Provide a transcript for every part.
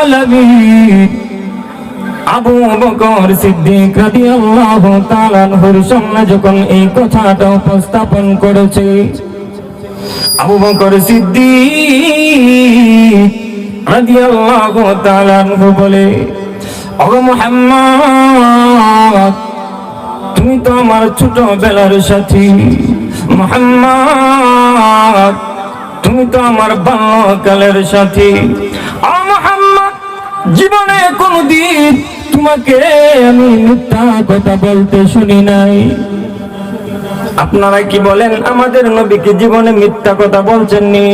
আলামিন আবু বকর সিদ্দিক রাদিয়াল্লাহু তাআলা আনহুর সামনে যখন এই কথাটা উপস্থাপন করেছে, আবু বকর সিদ্দিক রাদিয়াল্লাহু তাআলা আনহু বলে, ওগো মুহাম্মদ, তুমি তো আমার ছোটবেলার সাথী। মুহাম্মদ, তুমি তো আমার বাল্যকালের সাথী। জীবনে কোনদিন তোমাকে আমি মিথ্যা কথা বলতে শুনি নাই। আপনারা কি বলেন, আমাদের নবীকে জীবনে মিথ্যা কথা বলছেননি?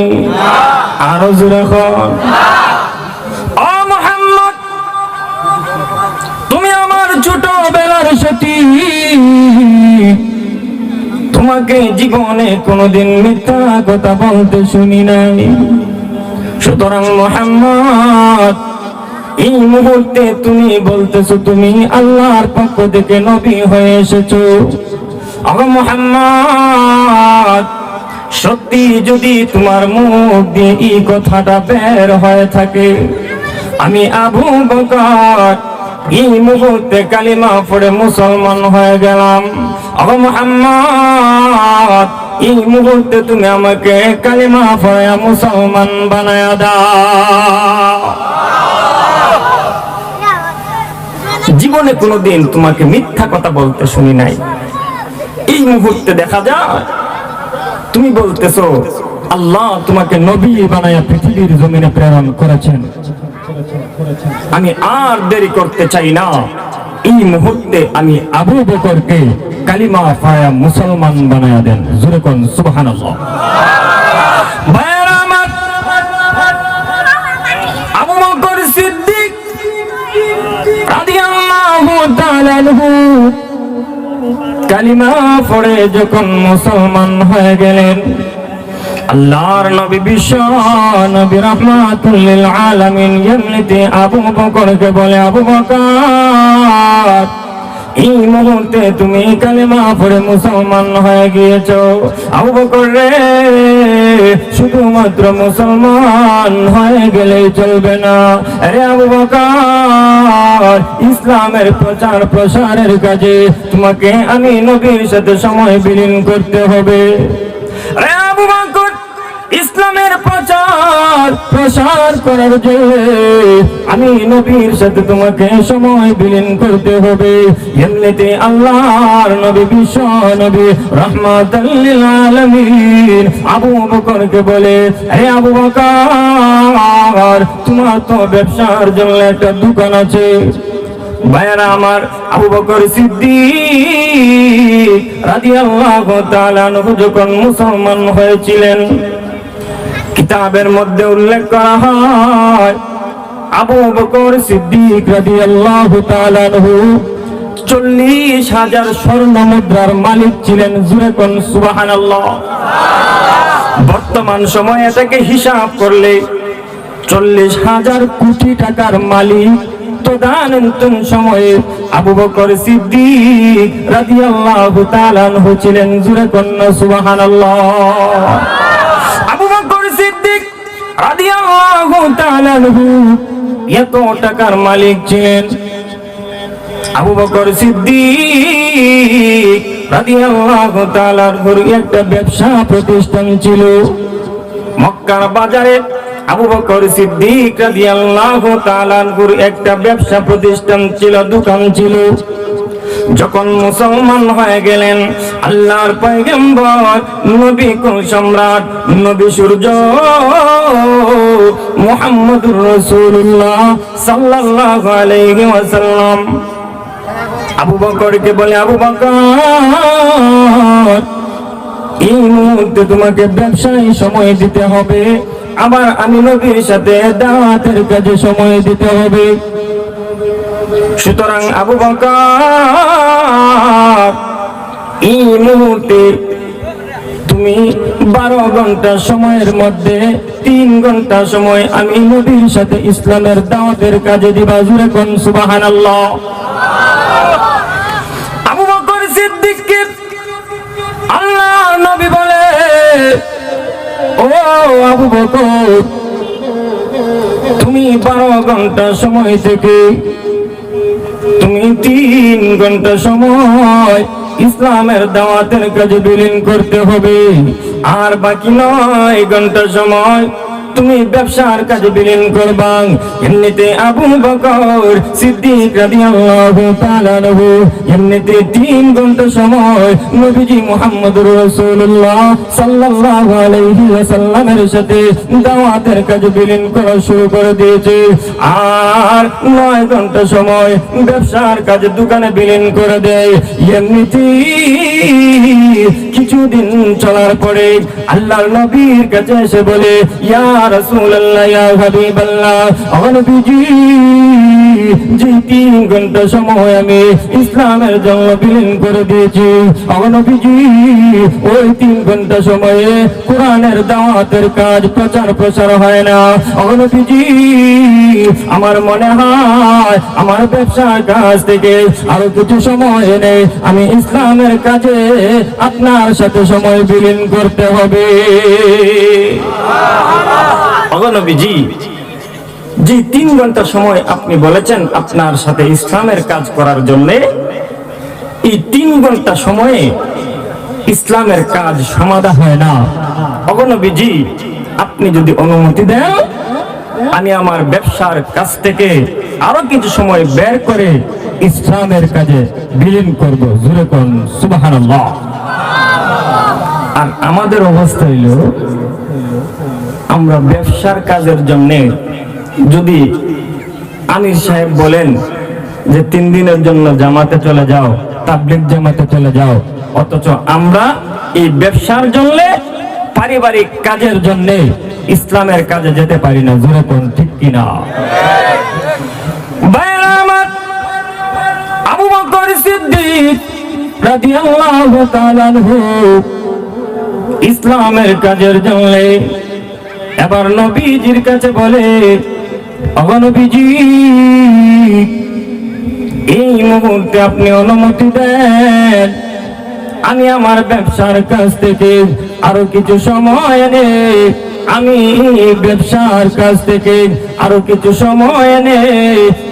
আরও জোরে। তুমি আমার ছোটবেলার সাথী তোমাকে জীবনে কোনোদিন মিথ্যা কথা বলতে শুনি নাই। সুতরাং মোহাম্মদ এই মুহূর্তে তুমি বলতেছো তুমি আল্লাহর পক্ষ থেকে নবী হয়ে এসেছ। মোহাম্মদ, সত্যি যদি তোমার মুখ দিয়ে এই কথাটা বের হয়ে থাকে, আমি আবু বকর, এই মুহূর্তে কালিমা পড়ে মুসলমান হয়ে গেলাম। আগ মোহাম্মদ, এই মুহূর্তে তুমি আমাকে কালিমা পড়ে মুসলমান বানায় দাও। জীবনে কোনোদিন তোমাকে মিথ্যা কথা বলতে শুনি নাই। এই মুহূর্তে দেখা যায়, তুমি বলতেছো, আল্লাহ তোমাকে নবী বানায়া পৃথিবীর জমিনে প্রেরণ করেছেন। আমি আর দেরি করতে চাই না। এই মুহূর্তে আমি আবু বকরকে কালিমা ফায়া মুসলমান বানায়া দেন। জোরে কোন সুবহানাল্লাহ। কালিমা পড়ে যখন মুসলমান হয়ে গেলেন, আল্লাহর নবী বিশ্ব নবী আলমিন আলামিন এমনিতে আবু বকরকে বলে, আবু বকর এই মুহূর্তে তুমি কালেমা পড়ে মুসলমান হয়ে গিয়েছো। আবু বকর শুধুমাত্র মুসলমান হয়ে গেলেই চলবে না। আরে আবু বকর, ইসলামের প্রচার প্রসারের কাজে তোমাকে আমি নবীর সাথে সময় বিলীন করতে হবে। ইসলামের প্রচার প্রসার করার জন্য আমি নবীর সাথে তোমাকে সময় বিলীন করতে হবে। এমনিতে আল্লাহর নবী, বিশ্ব নবী রহমাতাল্লিল আবু বকরকে বলে, হে আবু বকর, তোমার তো ব্যবসার জন্য একটা দোকান আছে। ভাইয়ারা আমার, আবু বকর সিদ্দিক রাদিয়াল্লাহু তাআলা যখন মুসলমান হয়েছিলেন কিতাবের মধ্যে উল্লেখ করা হয়, আবু বকর সিদ্দিক রাদিয়াল্লাহু তাআলা আনহু চল্লিশ হাজার স্বর্ণ মুদ্রার মালিক ছিলেন জুরে কোন, সুবহানাল্লাহ। বর্তমান সময়ে এটাকে হিসাব করলে চল্লিশ হাজার কোটি টাকার মালিক তদানীন্তন সময়ে আবু বকর সিদ্দিক রাদিয়াল্লাহু তাআলা ছিলেন জুরে কন্যা সুবহানাল্লাহ। এত টাকার মালিক ছিলেন আবু বকর সিদ্দিক একটা ব্যবসা প্রতিষ্ঠান ছিল। মক্কার বাজারে আবু বকর সিদ্দিক রাদিয়াল্লাহু তাআলার একটা ব্যবসা প্রতিষ্ঠান ছিল, দোকান ছিল। যখন মুসলমান হয়ে গেলেন, আল্লাহর পয়গম্বর, নবী কুল সম্রাট, নবী সূর্য, মুহাম্মদুর রাসূলুল্লাহ সাল্লাল্লাহু আলাইহি ওয়াসাল্লাম। আবু বকরকে বলে, আবু বকর, এই মুহূর্তে তোমাকে ব্যবসায় সময় দিতে হবে। আবার আমি নবীর সাথে দাওয়াতের কাজে সময় দিতে হবে। সুতরাং আবু বকর, এই মুহূর্তে তুমি বারো ঘণ্টা সময়ের মধ্যে, তিন ঘণ্টা সময় আমি নবীর সাথে ইসলামের দাওয়াতের কাজে দিবা। জুড়ে কোন সুবাহান আবু আল্লাহ নবী বলে, ও আবু তুমি বারো ঘণ্টা সময় থেকে তুমি তিন ঘণ্টা সময় ইসলামের দাওয়াতের কাজে বিলীন করতে হবে। আর বাকি নয় ঘণ্টা সময় তুমি ব্যবসার কাজে বিলীন করবা। এমনিতে আবু বকর সিদ্দিক রাদিয়াল্লাহু তাআলা আনহু, এমনিতে তিন ঘণ্টা সময় নবীজি মুহাম্মদুর রাসূলুল্লাহ সাল্লাল্লাহু আলাইহি ওয়াসাল্লামের সাথে দাওয়াতের কাজে বিলীন করা শুরু করে দিয়েছে। আর নয় ঘণ্টা সময় ব্যবসার কাজে দোকানে বিলীন করে দেয়। এমনিতেই কিছুদিন চলার পরে আল্লাহর নবীর কাছে এসে বলে, ইয়া ও নবীজি, যে তিন ঘণ্টা সময় আমি ইসলামের জন্য বিলীন করে দিয়েছি। নবীজি, ওই তিন ঘণ্টা সময়ে কোরআনের দাওয়াতের কাজ প্রচার প্রসার হয় না। নবীজি, আমার মনে হয় আমার ব্যবসার কাজ থেকে আরও কিছু সময় এনে আমি ইসলামের কাজে আপনার সাথে সময় বিলীন করতে হবে। অগনবীজি জি তিন ঘণ্টা সময় আপনি বলেছেন আপনার সাথে ইসলামের কাজ করার জন্য, এই তিন ঘণ্টা সময়ে ইসলামের কাজ সমাধা হয় না। অগনবীজি আপনি যদি অনুমতি দেন, আমি আমার ব্যবসার কাছ থেকে আরও কিছু সময় বের করে ইসলামের কাজে বিলীন করব। কোন, সুবহানাল্লাহ। আর আমাদের অবস্থা হইল আমরা ব্যবসার কাজের জন্য যদি আমির সাহেব বলেন যে তিন দিনের জন্য জামাতে চলে যাও তাবলিক জামাতে চলে যাও, অথচ আমরা এই ব্যবসার জন্য পারিবারিক কাজের জন্য ইসলামের কাজে যেতে পারি না, জোরে কোন ঠিক কিনা? ইসলামের কাজের জন্য এবার নবীজির কাছে বলে অগনবীজি এই মুহূর্তে আপনি অনুমতি দেন। আমি আমার ব্যবসার কাছ থেকে আরও কিছু সময় এনে, আমি ব্যবসার কাছ থেকে আরও কিছু সময় এনে,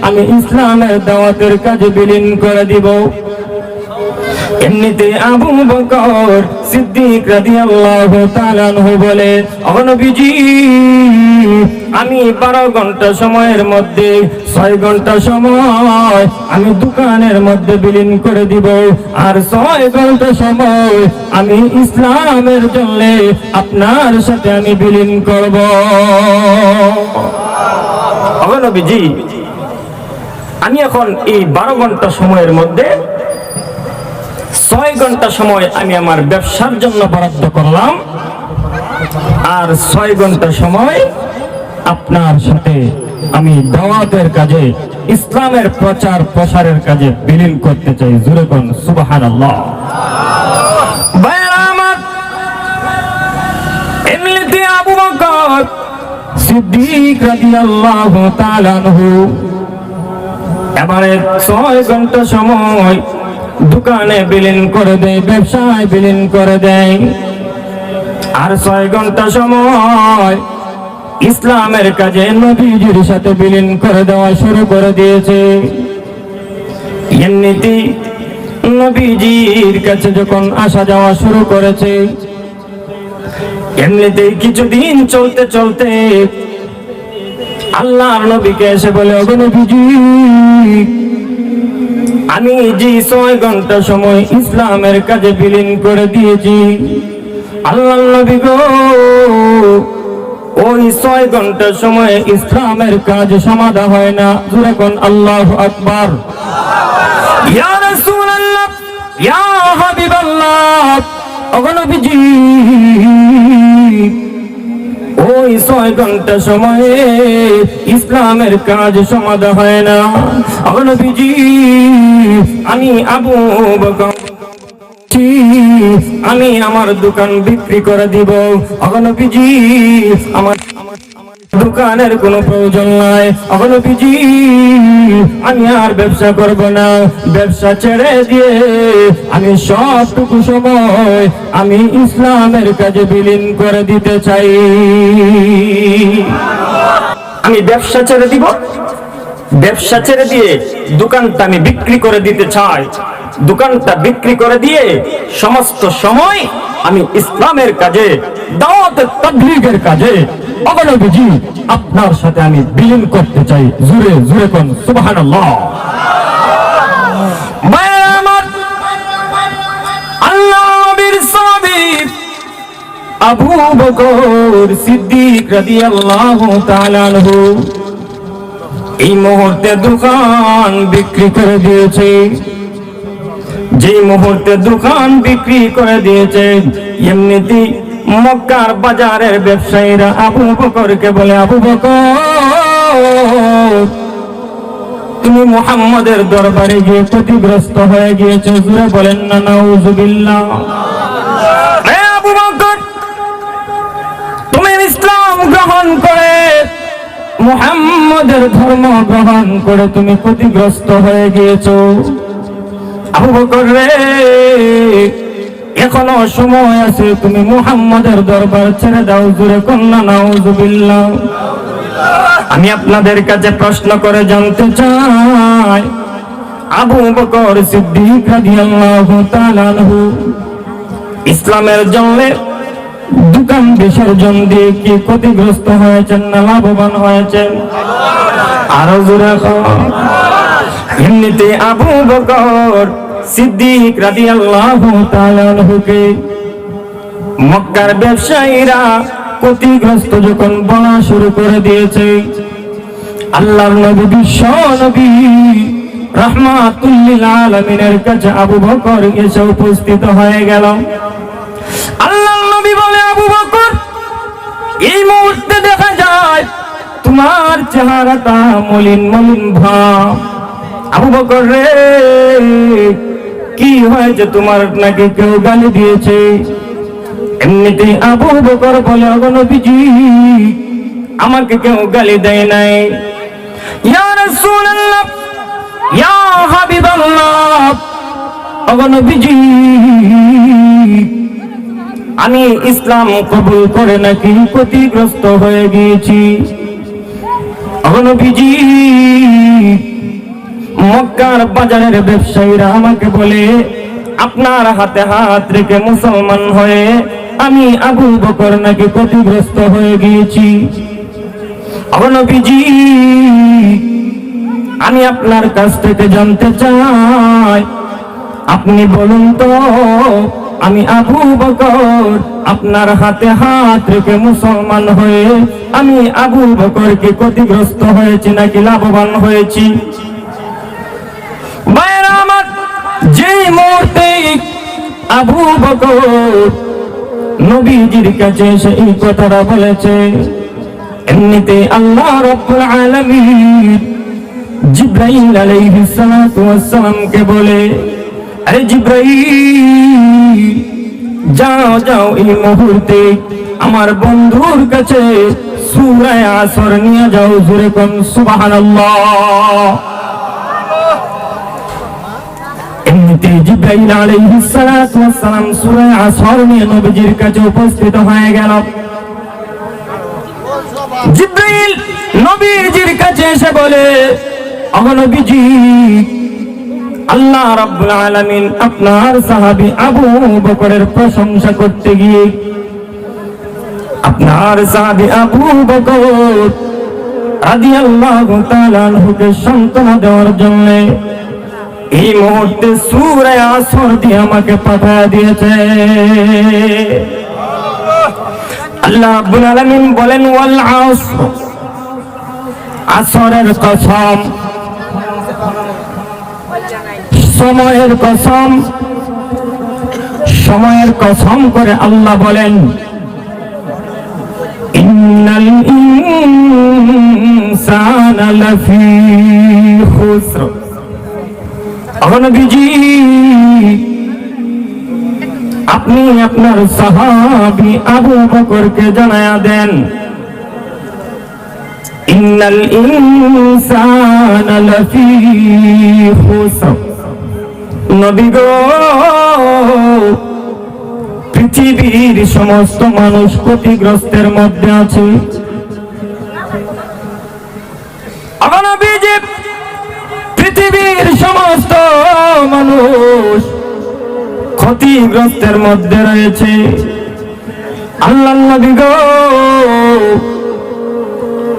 আমি ইসলামের দাওয়াতের কাজে বিলীন করে দিব। এমনিতে আবু বকর সিদ্দিক রাদিয়াল্লাহু তাআলা বলে অনবীজি আমি বারো ঘণ্টা সময়ের মধ্যে, ছয় ঘণ্টা সময় আমি দোকানের মধ্যে বিলীন করে দিব। আর ছয় ঘণ্টা সময় আমি ইসলামের জন্য আপনার সাথে আমি বিলীন করব। অনবীজি আমি এখন এই বারো ঘণ্টা সময়ের মধ্যে ছয় ঘণ্টা সময় আমি আমার ব্যবসার জন্য বরাদ্দ করলাম। আর ছয় ঘণ্টা সময় আপনার সাথে আমি দাওয়াতের কাজে, ইসলামের প্রচার প্রসারের কাজে বিলীন করতে চাই। জুরে কোন সুবাহান এমনিতে এবারে ছয় ঘণ্টা সময় দোকানে বিলীন করে দেয়, ব্যবসায় বিলীন করে দেয়। আর ছয় ঘণ্টা সময় ইসলামের কাজে নবীজির সাথে বিলীন করে দেওয়া শুরু করে দিয়েছে। এমনিতে নবীজির কাছে যখন আসা যাওয়া শুরু করেছে এমনিতেই কিছুদিন চলতে চলতে আল্লাহর নবীকে এসে বলে অগনবীজি আমি যে ছয় ঘণ্টা সময় ইসলামের কাজে বিলীন করে দিয়েছি আল্লাহ নবী ওই ছয় ঘণ্টা সময় ইসলামের কাজ সমাধা হয় না। যখন আল্লাহ আকবার। ইয়া হাবিবাল্লাহ অগনবীজি ওই ছয় ঘণ্টা সময়ে ইসলামের কাজ সমাধা হয় না। অগনবীজি আমি আবু আমি আমার দোকান বিক্রি করে দিব। অগনবীজি আমার দোকানের কোনো প্রয়োজন নাই। অগনবীজি আমি আর ব্যবসা করব না। ব্যবসা ছেড়ে দিয়ে আমি সবটুকু সময় আমি ইসলামের কাজে বিলীন করে দিতে চাই। আমি ব্যবসা ছেড়ে দিব। ব্যবসা ছেড়ে দিয়ে দোকানটা আমি বিক্রি করে দিতে চাই। দোকানটা বিক্রি করে দিয়ে সমস্ত সময় আমি ইসলামের কাজে, দাওয়াত তাবলীগের কাজে অগণবিজি আপনার সাথে আমি বিলীন করতে চাই। জুড়ে জুড়ে কোন, সুবহানাল্লাহ। আবু এই মুহূর্তে দোকান বিক্রি করে দিয়েছে। যে মুহূর্তে দোকান বিক্রি করে দিয়েছে এমনিতে মক্কার বাজারের ব্যবসায়ীরা আবু বকরকে বলে, আবু বকর, তুমি মুহাম্মাদের দরবারে গিয়ে ক্ষতিগ্রস্ত হয়ে গিয়েছে। জুড়ে বলেন, না আবু বকর, তুমি ইসলাম গ্রহণ করে, মুহাম্মাদের ধর্ম গ্রহণ করে তুমি ক্ষতিগ্রস্ত হয়ে গিয়েছো। আবু বকর রে এখনও সময় আছে, তুমি মুহাম্মাদের দরবার ছেড়ে দাও জুড়ে কন্যা, নাউজুবিল্লাহ। আমি আপনাদের কাছে প্রশ্ন করে জানতে চাই আবু বকর সিদ্দিক রাদিয়াল্লাহু তাআলা ইসলামের জন্য দোকান বিসর্জন দিয়ে কি ক্ষতিগ্রস্ত হয়েছেন না লাভবান হয়েছেন? আরও জোরে এমনিতে আবু বকর সিদ্দিক রাদিয়াল্লাহু তাআলা আনহুকে মক্কার ব্যবসায়ীরা ক্ষতিগ্রস্ত যখন বলা শুরু করে দিয়েছে, আল্লাহর নবী, বিশ্ব নবী কাছে আবু বকর এসে উপস্থিত হয়ে গেল। আল্লাহ নবী বলে, আবু বকর, এই মুহূর্তে দেখা যায় তোমার চেহারাটা মলিন মলিন ভাব। আবু বকর রে কি হয়েছে তোমার নাকি কেউ গালি দিয়েছে? এমনিতে আবু বকর বলে অগনবীজি আমাকে কেউ গালি দেয় নাই। ইয়া রাসূলুল্লাহ, ইয়া হাবিবাল্লাহ অগনবীজি আমি ইসলাম কবুল করে নাকি ক্ষতিগ্রস্ত হয়ে গিয়েছি? অগনবীজি মক্কার বাজারের ব্যবসায়ীরা আমাকে বলে, আপনার হাতে হাত রেখে মুসলমান হয়ে আমি আবু বকর নাকি ক্ষতিগ্রস্ত হয়ে গিয়েছি? আমি আপনার কাছ থেকে জানতে চাই। আপনি বলুন তো, আমি আবু বকর, আপনার হাতে হাত রেখে মুসলমান হয়ে আমি আবু বকরকে ক্ষতিগ্রস্ত হয়েছি নাকি লাভবান হয়েছি? আবু বকর নবীজির কাছে এসে এই কথাটা বলেছে, এমনিতে আল্লাহ রাব্বুল আলামিন জিব্রাইল আলাইহিস সালাতু ওয়াস সালামকে বলে, আরে জিব্রাইল, যাও যাও, এই মুহূর্তে আমার বন্ধুর কাছে সূরা আসর নিয়ে যাও জোরে কোন সুবহানাল্লাহ এমনিতে জিব্রাইল সূরা আসর নিয়ে নবীজির কাছে উপস্থিত হয়ে গেল। জিব্রাইল নবীজির কাছে এসে বলে আল্লাহ রাব্বুল আলামিন আপনার সাহাবী আবু বকরের প্রশংসা করতে গিয়ে, আপনার সাহাবী আবু বকর রাদিয়াল্লাহু তাআলা আনহুকে সান্ত্বনা দেওয়ার জন্য এই মুহূর্তে সূরা আসর দিয়ে আমাকে পাঠিয়ে দিয়েছে। আল্লাহ রাব্বুল আলামিন বলেন, ওয়াল আসরের কসম, সময়ের কসম সময়ের কসম করে আল্লাহ বলেন, ইন্নাল অগনবীজি আপনি আপনার সাহাবী আবু বকরকে জানায়া দেন, ইন্নাল ইনসানা লাফি খুসর নবী গো, পৃথিবীর সমস্ত মানুষ ক্ষতিগ্রস্তের মধ্যে আছে। পৃথিবীর সমস্ত মানুষ ক্ষতিগ্রস্তের মধ্যে রয়েছে। আল্লাহ নবী গো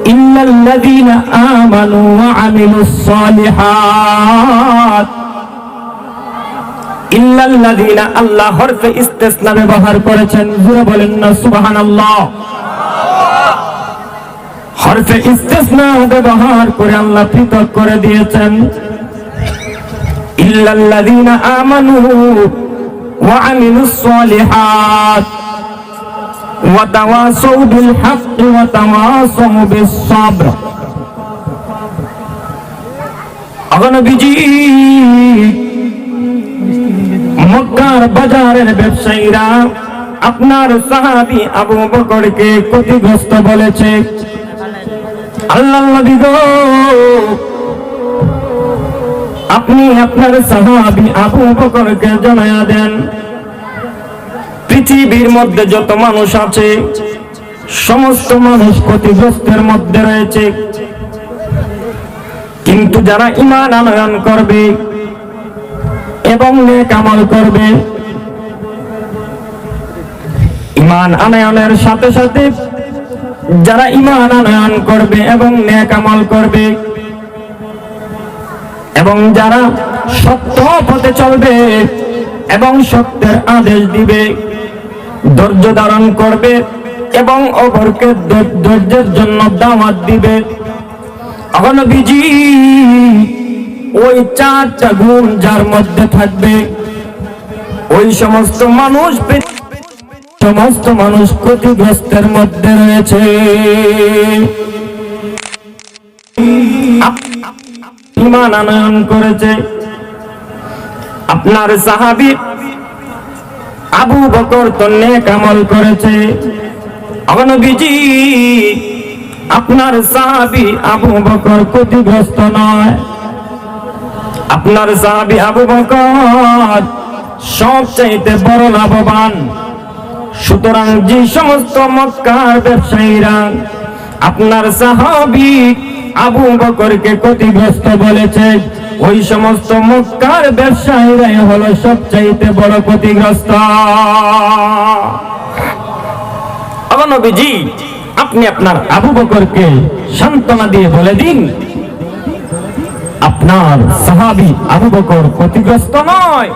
ইল্লাল্লাযীনা আমানু ওয়া আমিলুস সালিহাত। ব্যবহার করেছেন। জোরে বলেন না, সুবহানাল্লাহ। হরফে ইস্তিসনা ব্যবহার করে আল্লাহ পৃথক করে দিয়েছেন। ইল্লাল্লাযীনা আমানু ওয়া আমিলুস সালিহাত ওয়া তাওয়াসাউ বিল ওয়া তাওয়াসাউ বিস সাবর মক্কার বাজারের ব্যবসায়ীরা আপনার সাহাবি আবু বকরকে ক্ষতিগ্রস্ত বলেছে। আল্লাহ আপনি আপনার সাহাবি আবু বকরকে জানায়া দেন, পৃথিবীর মধ্যে যত মানুষ আছে, সমস্ত মানুষ ক্ষতিগ্রস্তের মধ্যে রয়েছে। কিন্তু যারা ইমান আনয়ন করবে এবং নেক আমল করবে ইমান আনয়নের সাথে সাথে যারা ইমান আনয়ন করবে এবং নেক আমল করবে, এবং যারা সত্য পথে চলবে এবং সত্যের আদেশ দিবে, ধৈর্য ধারণ করবে এবং অপরকে ধৈর্যের জন্য দাওয়াত দিবে। অগণবিজি ওই চারটা গুণ যার মধ্যে থাকবে। ওই সমস্ত মানুষ সমস্ত মানুষ ক্ষতিগ্রস্তের মধ্যে রয়েছে। আনয়ন করেছে। আপনার সাহাবি আবু বকর তো নেক আমল করেছে। আপনার সাহাবি আবু বকর ক্ষতিগ্রস্ত নয়। আপনার সাহাবি আবু বকর সবচাইতে বড় লাভবান। সুতরাং যে সমস্ত মক্কার ব্যবসায়ীরা আপনার সাহাবি আবু বকরকে ক্ষতিগ্রস্ত বলেছে, ওই সমস্ত মক্কার ব্যবসায়ীরাই হলো সবচাইতে বড় ক্ষতিগ্রস্ত। আবার আপনি আপনার আবু বকরকে সান্ত্বনা দিয়ে বলে দিন, আপনার সাহাবি আবু বকর ক্ষতিগ্রস্ত নয়।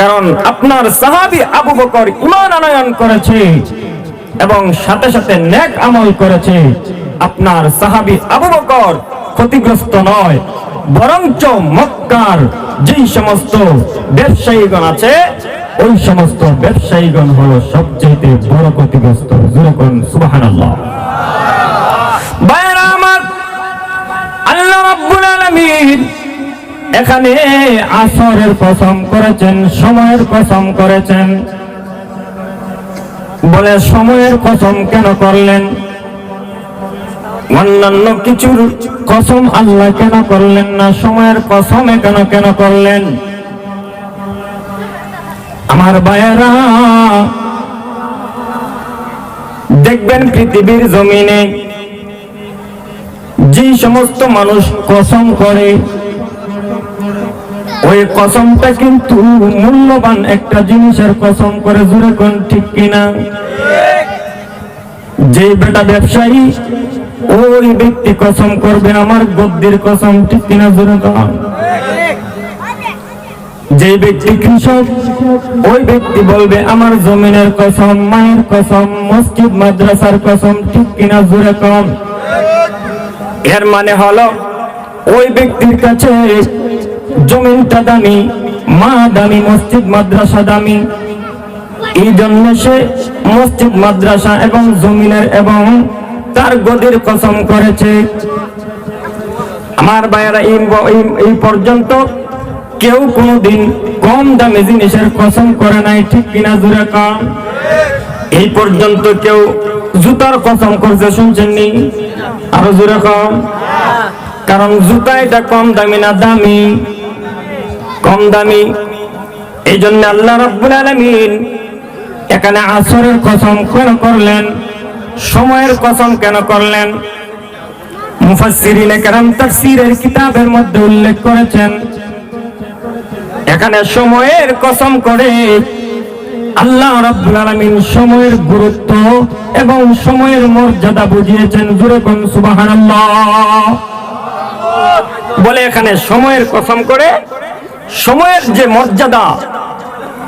কারণ আপনার সাহাবি আবু বকর ইমান আনয়ন করেছে এবং সাথে সাথে নেক আমল করেছে। আপনার সাহাবি আবু বকর ক্ষতিগ্রস্ত নয়, বরঞ্চ মক্কার যেই সমস্ত ব্যবসায়ীগণ আছে, ওই সমস্ত ব্যবসায়ীগণ হলো সবচেয়ে বড় ক্ষতিগ্রস্ত। যেরকম সুবাহান আল্লাহ আল্লাহ রাব্বুল আলামিন এখানে আসরের কসম করেছেন, সময়ের কসম করেছেন। বলে সময়ের কসম কেন করলেন? অন্যান্য কিছুর কসম আল্লাহ কেন করলেন না? সময়ের কসমে কেন কেন করলেন? আমার বায়েরা দেখবেন পৃথিবীর জমিনে যে সমস্ত মানুষ কসম করে ওই কসমটা কিন্তু মূল্যবান একটা জিনিসের কসম করে জুড়ে কোন ঠিক কিনা? যে বেটা ব্যবসায়ী ওই ব্যক্তি কসম করবে, আমার গদ্দির কসম ঠিক কিনা জুড়ে কোন যে ব্যক্তি কৃষক, ওই ব্যক্তি বলবে, আমার জমিনের কসম, মায়ের কসম, মসজিদ, মাদ্রাসার কসম ঠিক কিনা জুড়ে কম এর মানে হলো, ওই ব্যক্তির কাছে জমিনটা দামি, মা দামি, মসজিদ, মাদ্রাসা দামি। এই জন্য সে মসজিদ, মাদ্রাসা এবং জমিনের এবং তার গদির কসম করেছে। আমার ভাইয়েরা, এই পর্যন্ত কেউ কোনোদিন কম দামি জিনিসের কসম করে নাই, ঠিক কিনা জুড়ে কম এই পর্যন্ত কেউ জুতার কসম করছে শুনছেন নি আরও জোরে কম কারণ জুতা এটা কম দামি না, দামি। কম দামি এই জন্য আল্লাহ রাব্বুল আলামিন এখানে আসরের কসম কেন করলেন, সময়ের কসম কেন করলেন? কিতাবের মধ্যে উল্লেখ করেছেন, এখানে সময়ের কসম করে আল্লাহ রাব্বুল আলামিন সময়ের গুরুত্ব এবং সময়ের মর্যাদা বুঝিয়েছেন বলে এখানে সময়ের কসম করে সময়ের যে মর্যাদা,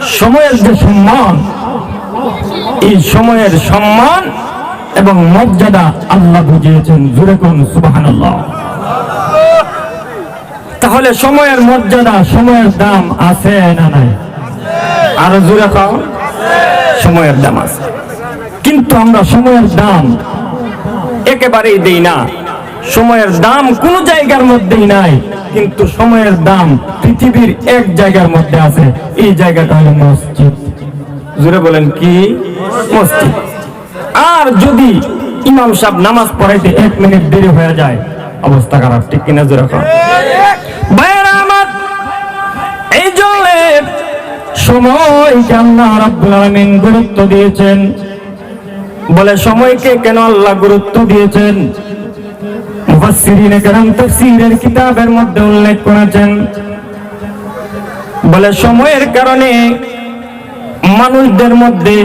সময়ের যে সম্মান, এই সময়ের সম্মান এবং মর্যাদা আল্লাহ বুঝিয়েছেন। জুরে কোন সুবহানাল্লাহ। তাহলে সময়ের মর্যাদা, সময়ের দাম আছে না নাই? আরও জোরে খাও সময়ের দাম আছে। কিন্তু আমরা সময়ের দাম একেবারেই দেই না। সময়ের দাম কোন জায়গার মধ্যেই নাই। কিন্তু সময়ের দাম পৃথিবীর এক জায়গার মধ্যে আছে। এই জায়গাটা হলো মসজিদ। জোরে বলেন, কি? মসজিদ। আর যদি ইমাম সাহেব নামাজ পড়াইতে এক মিনিট দেরি হয়ে যায়, অবস্থা খারাপ, ঠিক কিনা জোরে ভাইয়েরা আমার কেন আল্লাহ গুরুত্ব দিয়েছেন? মুফাসসিরিনে কেরাম তাফসীরের কিতাবের মধ্যে উল্লেখ করেছেন। বলে, সময়ের কারণে মানুষদের মধ্যে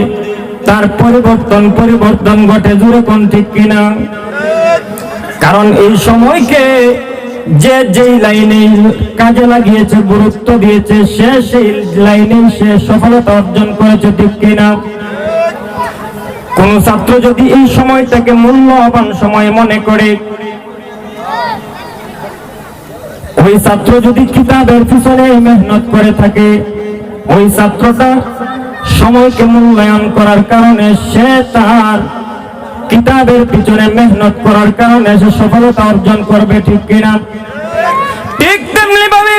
তার পরিবর্তন পরিবর্তন ঘটে জুড়ে কোন ঠিক কিনা? কারণ এই সময়কে যে যেই লাইনে কাজে লাগিয়েছে, গুরুত্ব দিয়েছে, সে সেই লাইনে সে সফলতা অর্জন করেছে ঠিক কিনা? কোন ছাত্র যদি এই সময়টাকে মূল্যবান সময় মনে করে ওই ছাত্র যদি কিতাবের পিছনে মেহনত করে থাকে, ওই ছাত্রটা সময়কে মূল্যায়ন করার কারণে সে তার কিতাবের পিছনে মেহনত করার কারণে সে সফলতা অর্জন করবে, ঠিক কিনা? ঠিক তেমনি ভাবে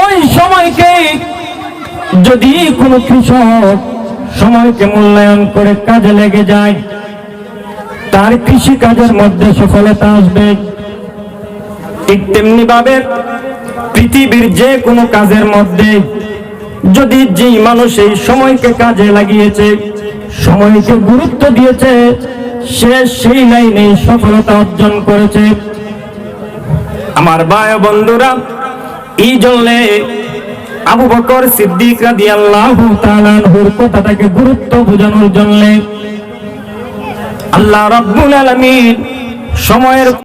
ওই সময়কে যদি কোনো কৃষক সময়কে মূল্যায়ন করে কাজে লেগে যায়, তার কৃষি কাজের মধ্যে সফলতা আসবে। ঠিক তেমনি ভাবে পৃথিবীর যে কোনো কাজের মধ্যে যদি যে মানুষ এই সময়কে কাজে লাগিয়েছে, সময়কে গুরুত্ব দিয়েছে, সে সেই লাইনে সফলতা অর্জন করেছে। আমার ভাই বন্ধুরা, এই জন্য আবু বকর সিদ্দিক রাদিয়াল্লাহু তাআলা আনহুর কথাটাকে গুরুত্ব বোঝানোর জন্য আল্লাহ রাব্বুল আলামিন সময়ের